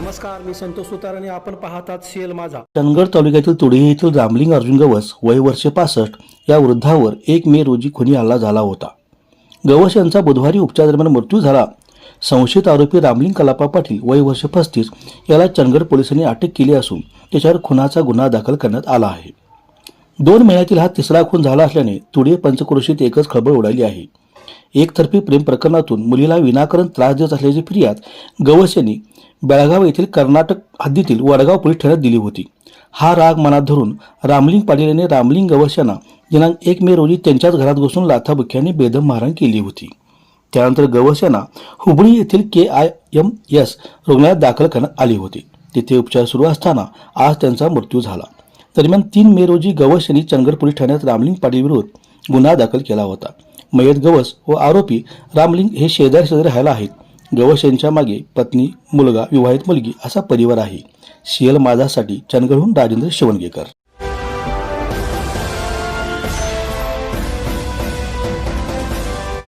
नमस्कार मी संतोष सुतार आणि आपण पाहतात सीएल माझा. चंदगड तालुक्यातील तुडे येथील रामलिंग अर्जुन गवस वय वर्ष पासष्ट या वृद्धावर एक मे रोजी खुनी हल्ला झाला होता. गवस यांचा बुधवारी उपचारादरम्यान मृत्यू झाला. संशयित आरोपी रामलिंग कलापा पाटील वय वर्ष पस्तीस याला चंदगड पोलिसांनी अटक केली असून त्याच्यावर खुनाचा गुन्हा दाखल करण्यात आला आहे. दोन महिन्यातील हा तिसरा खून झाला असल्याने तुडे पंचक्रोशीत एकच खळबळ उडाली आहे. एकतर्फी प्रेम प्रकरणातून मुलीला विनाकारण त्रास देत असल्याची फिर्याद गवस यांनी बेळगाव येथील कर्नाटक हद्दीतील वडगाव पोलीस ठाण्यात दिली होती. हा राग मनात धरून रामलिंग पाटील यांनी रामलिंग गवस यांना दिनांक एक मे रोजी त्यांच्याच घरात घुसून लाथाबुक्याने बेदम मारहाण केली होती. त्यानंतर गवस यांना हुबळी येथील के आय एम एस रुग्णालयात दाखल करण्यात आले होते. तिथे उपचार सुरू असताना आज त्यांचा मृत्यू झाला. दरम्यान तीन मे रोजी गवस यांनी चंदगड पोलीस ठाण्यात रामलिंग पाटील विरोधात गुन्हा दाखल केला होता. मयत गवस व आरोपी रामलिंग हे शेजारी शेजारी राहायला आहेत. गवस यांच्या मागे पत्नी मुलगा विवाहित मुलगी असा परिवार आहे. सीएल माझासाठी चंदगडहून राजेंद्र शिवणगेकर.